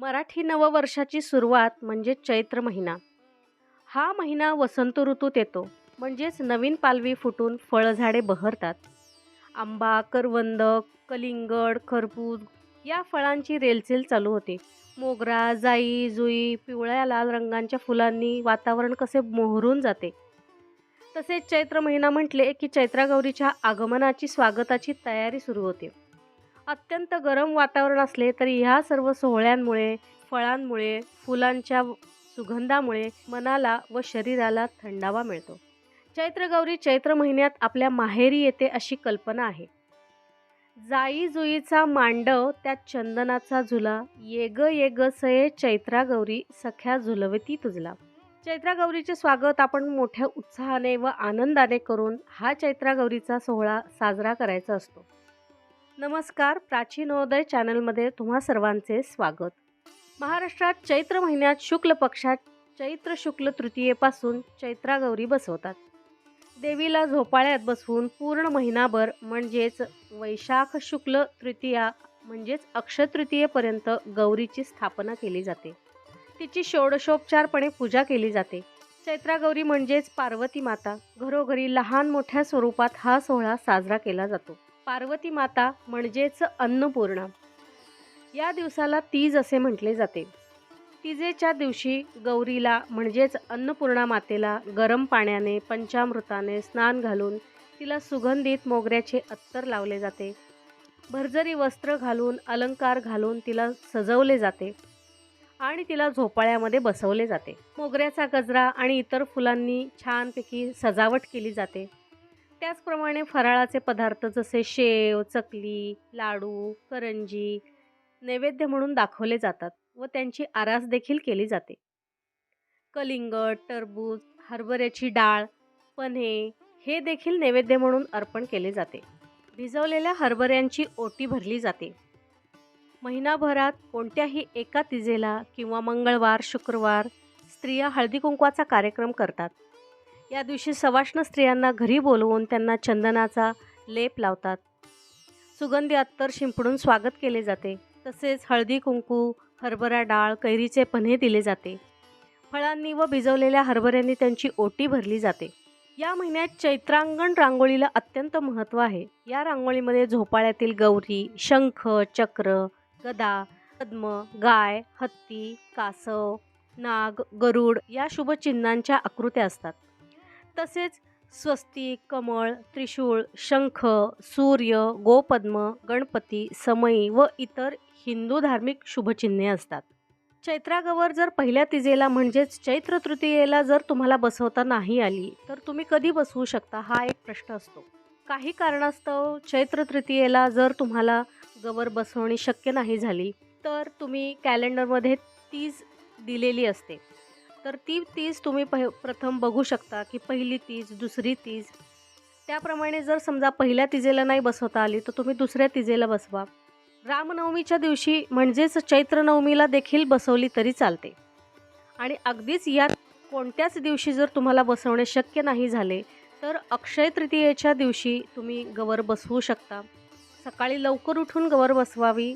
मराठी नववर्षाची सुरुवात म्हणजे चैत्र महिना. हा महिना वसंत ऋतूत येतो. म्हणजेच नवीन पालवी फुटून फळझाडे बहरतात. आंबा करवंद कलिंगड खरपूज या फळांची रेलचेल चालू होते. मोगरा जाई जुई पिवळ्या लाल रंगांच्या फुलांनी वातावरण कसे मोहरून जाते. तसेच चैत्र महिना म्हटले की चैत्रागौरीच्या आगमनाची स्वागताची तयारी सुरू होते. अत्यंत गरम वातावरण असले तरी ह्या सर्व सोहळ्यांमुळे फळांमुळे फुलांच्या सुगंधामुळे मनाला व शरीराला थंडावा मिळतो. चैत्रगौरी चैत्र महिन्यात आपल्या माहेरी येते अशी कल्पना आहे. जाई जुईचा मांडव त्यात चंदनाचा झुला येग येग सये चैत्रागौरी सख्या झुलवती तुझला. चैत्रागौरीचे स्वागत आपण मोठ्या उत्साहाने व आनंदाने करून हा चैत्रागौरीचा सोहळा साजरा करायचा असतो. नमस्कार प्राचीनोदय चॅनलमध्ये तुम्हा सर्वांचे स्वागत. महाराष्ट्रात चैत्र महिन्यात शुक्ल पक्षात चैत्र शुक्ल तृतीयेपासून चैत्रागौरी बसवतात. देवीला झोपाळ्यात बसवून पूर्ण महिनाभर म्हणजेच वैशाख शुक्ल तृतीया म्हणजेच अक्षतृतीयेपर्यंत गौरीची स्थापना केली जाते. तिची षोडशोपचारपणे पूजा केली जाते. चैत्रागौरी म्हणजेच पार्वती माता. घरोघरी लहान मोठ्या स्वरूपात हा सोहळा साजरा केला जातो. पार्वती माता म्हणजेच अन्नपूर्णा. या दिवसाला तीज असे म्हटले जाते. तिजेच्या दिवशी गौरीला म्हणजेच अन्नपूर्णा मातेला गरम पाण्याने पंचामृताने स्नान घालून तिला सुगंधित मोगऱ्याचे अत्तर लावले जाते. भरजरी वस्त्र घालून अलंकार घालून तिला सजवले जाते आणि तिला झोपाळ्यामध्ये बसवले जाते. मोगऱ्याचा गजरा आणि इतर फुलांनी छानपैकी सजावट केली जाते. त्याचप्रमाणे फराळाचे पदार्थ जसे शेव चकली लाडू करंजी नैवेद्य म्हणून दाखवले जातात व त्यांची आरास देखील केली जाते. कलिंगड टरबूज हरभऱ्याची डाळ पन्हे हे देखील नैवेद्य म्हणून अर्पण केले जाते. भिजवलेल्या हरभऱ्यांची ओटी भरली जाते. महिनाभरात कोणत्याही एका तिजेला किंवा मंगळवार शुक्रवार स्त्रिया हळदी कुंकवाचा कार्यक्रम करतात. या दिवशी सवाष्ण स्त्रियांना घरी बोलवून त्यांना चंदनाचा लेप लावतात. सुगंधी अत्तर शिंपडून स्वागत केले जाते. तसेच हळदी कुंकू हरभरा डाळ कैरीचे पन्हे दिले जाते. फळांनी व भिजवलेल्या हरभऱ्यांनी त्यांची ओटी भरली जाते. या महिन्यात चैत्रांगण रांगोळीला अत्यंत महत्त्व आहे. या रांगोळीमध्ये झोपाळ्यातील गौरी शंख चक्र गदा पद्म गाय हत्ती कासव नाग गरुड या शुभचिन्हांच्या आकृत्या असतात. तसेच स्वस्तिक कमळ त्रिशूळ शंख सूर्य गोपद्म गणपती समयी व इतर हिंदू धार्मिक शुभचिन्हे असतात. चैत्रागवर जर पहिल्या तिजेला म्हणजेच चैत्र तृतीयेला जर तुम्हाला बसवता नाही आली तर तुम्ही कधी बसवू शकता हा एक प्रश्न असतो. काही कारणास्तव चैत्र तृतीयेला जर तुम्हाला गवर बसवणे शक्य नाही झाली तर तुम्ही कॅलेंडरमध्ये तीज दिलेली असते. तर ती तीज तुम्ही पह प्रथम बघू शकता की पहिली तीज दुसरी तीज. त्याप्रमाणे जर समजा पहिल्या तिजेला नाही बसवता आली तर तुम्ही दुसऱ्या तिजेला बसवा. रामनवमीच्या दिवशी म्हणजेच चैत्रनवमीला देखील बसवली तरी चालते. आणि अगदीच यात कोणत्याच दिवशी जर तुम्हाला बसवणे शक्य नाही झाले तर अक्षय तृतीयेच्या दिवशी तुम्ही गवर बसवू शकता. सकाळी लवकर उठून गवर बसवावी.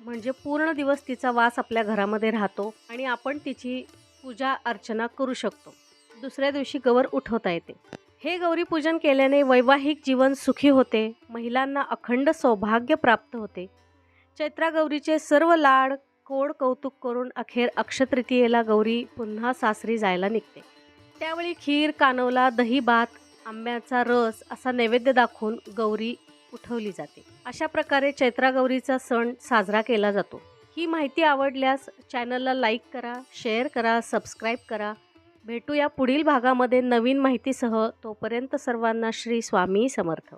म्हणजे पूर्ण दिवस तिचा वास आपल्या घरामध्ये राहतो आणि आपण तिची पूजा अर्चना करू शकतो. दुसऱ्या दिवशी गवर उठवता येते. हे गौरी पूजन केल्याने वैवाहिक जीवन सुखी होते. महिलांना अखंड सौभाग्य प्राप्त होते. चैत्रागौरीचे सर्व लाड कोड कौतुक करून अखेर अक्षतृतीयेला गौरी पुन्हा सासरी जायला निघते. त्यावेळी खीर कानवला दही भात आंब्याचा रस असा नैवेद्य दाखवून गौरी उठवली जाते. अशा प्रकारे चैत्रागौरीचा सण साजरा केला जातो. ही माहिती आवडल्यास चॅनलला लाईक करा शेअर करा सबस्क्राईब करा. भेटूया पुढील भागामध्ये नवीन माहितीसह. तोपर्यंत सर्वांना श्री स्वामी समर्थ.